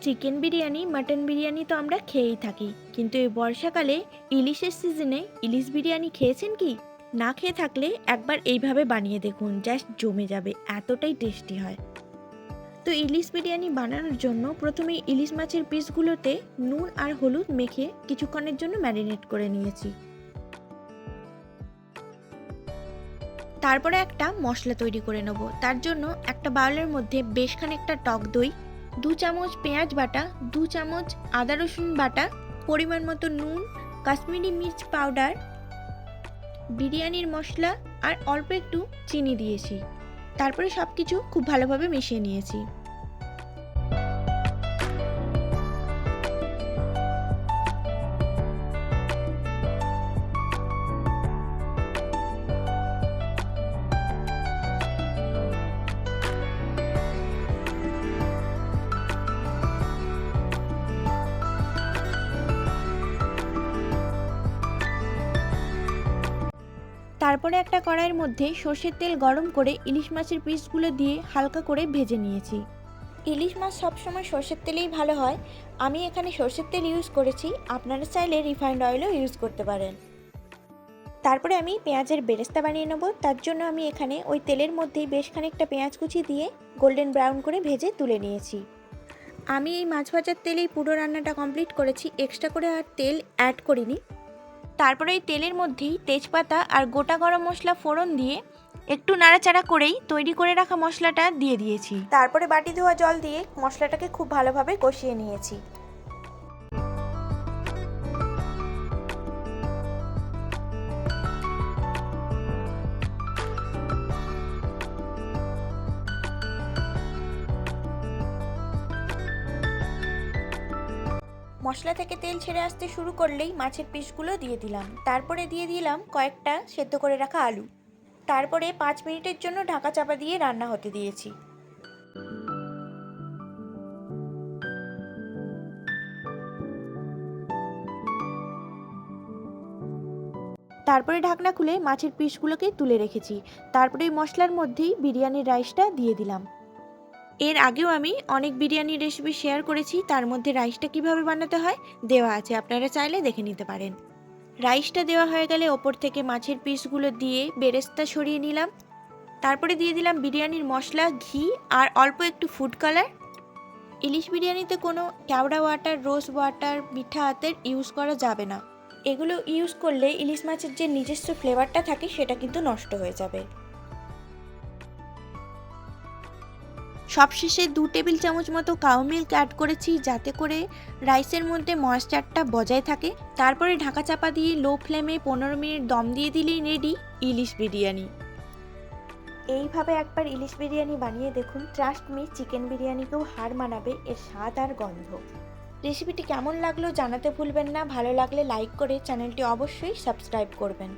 Chicken biryani, mutton biryani তো আমরা খেয়েই থাকি। কিন্তু এই বর্ষাকালে ইলিশের সিজনে ইলিশ বিরিয়ানি খেয়েছেন কি? না খেয়ে থাকলে একবার এইভাবে বানিয়ে দেখুন, জাস্ট জমে যাবে, এতটাই টেস্টি হয়। তো ইলিশ বিরিয়ানি বানানোর জন্য প্রথমে ইলিশ মাছের পিসগুলোতে নুন আর হলুদ মেখে কিছুক্ষণের জন্য ম্যারিনেট করে নিয়েছি। তারপরে একটা মশলা তৈরি করে নেব। তার জন্য একটা বাউলের মধ্যে বেশ খানিকটা টক দই দু চামচ পেঁয়াজ বাটা, দু চামচ আদা রসুন বাটা, পরিমাণ মতো নুন, কাশ্মীরি মির্চ পাউডার, বিরিয়ানির মশলা আর অল্প একটু চিনি দিয়েছি। তারপরে সব কিছু খুব ভালোভাবে মিশিয়ে নিয়েছি। তারপরে একটা কড়াইয়ের মধ্যে সর্ষের তেল গরম করে ইলিশ মাছের পিসগুলো দিয়ে হালকা করে ভেজে নিয়েছি। ইলিশ মাছ সবসময় সর্ষের তেলেই ভালো হয়। আমি এখানে সর্ষের তেল ইউজ করেছি। আপনারা চাইলে রিফাইন্ড অয়েলও ইউজ করতে পারেন। তারপরে আমি পেঁয়াজের বেরেস্তা বানিয়ে নেব। তার জন্য আমি এখানে ওই তেলের মধ্যেই বেশ খানিকটা পেঁয়াজ কুচি দিয়ে গোল্ডেন ব্রাউন করে ভেজে তুলে নিয়েছি। আমি এই মাছ ভাজার তেলেই পুরো রান্নাটা কমপ্লিট করেছি। এক্সট্রা করে আর তেল অ্যাড করিনি। তারপরে এই তেলের মধ্যেই তেজপাতা আর গোটা গরম মশলা ফোড়ন দিয়ে একটু নাড়াচাড়া করেই তৈরি করে রাখা মশলাটা দিয়ে দিয়েছি। তারপরে বাটি ধোয়া জল দিয়ে মশলাটাকে খুব ভালোভাবে কষিয়ে নিয়েছি। মশলা থেকে তেল ছেড়ে আসতে শুরু করলেই মাছের পিসগুলো দিয়ে দিলাম। তারপরে দিয়ে দিলাম কয়েকটা সেদ্ধ করে রাখা আলু। তারপরে পাঁচ মিনিটের জন্য ঢাকা চাপা দিয়ে রান্না হতে দিয়েছি। তারপরে ঢাকনা খুলে মাছের পিসগুলোকে তুলে রেখেছি। তারপরে মশলার মধ্যেই বিরিয়ানির রাইসটা দিয়ে দিলাম। এর আগেও আমি অনেক বিরিয়ানি রেসিপি শেয়ার করেছি, তার মধ্যে রাইসটা কীভাবে বানাতে হয় দেওয়া আছে, আপনারা চাইলে দেখে নিতে পারেন। রাইসটা দেওয়া হয়ে গেলে ওপর থেকে মাছের পিসগুলো দিয়ে বেরেস্তা সরিয়ে নিলাম। তারপরে দিয়ে দিলাম বিরিয়ানির মশলা, ঘি আর অল্প একটু ফুড কালার ইলিশ বিরিয়ানিতে কোনো কেওড়া ওয়াটার রোজ ওয়াটার মিঠা হাতের ইউজ করা যাবে না। এগুলো ইউজ করলে ইলিশ মাছের যে নিজস্ব ফ্লেভারটা থাকে, সেটা কিন্তু নষ্ট হয়ে যাবে। সবশেষে দু টেবিল চামচ মতো কাউ মিল্ক অ্যাড করেছি, যাতে করে রাইসের মধ্যে ময়েশ্চারটা বজায় থাকে। তারপরে ঢাকা চাপা দিয়ে লো ফ্লেমে পনেরো মিনিট দম দিয়ে দিলেই রেডি ইলিশ বিরিয়ানি। এইভাবে একবার ইলিশ বিরিয়ানি বানিয়ে দেখুন। ট্রাস্ট মি চিকেন বিরিয়ানিকেও হার মানাবে, এর স্বাদ আর গন্ধ। রেসিপিটি কেমন লাগল জানাতে ভুলবেন না। ভালো লাগলে লাইক করে চ্যানেলটি অবশ্যই সাবস্ক্রাইব করবেন।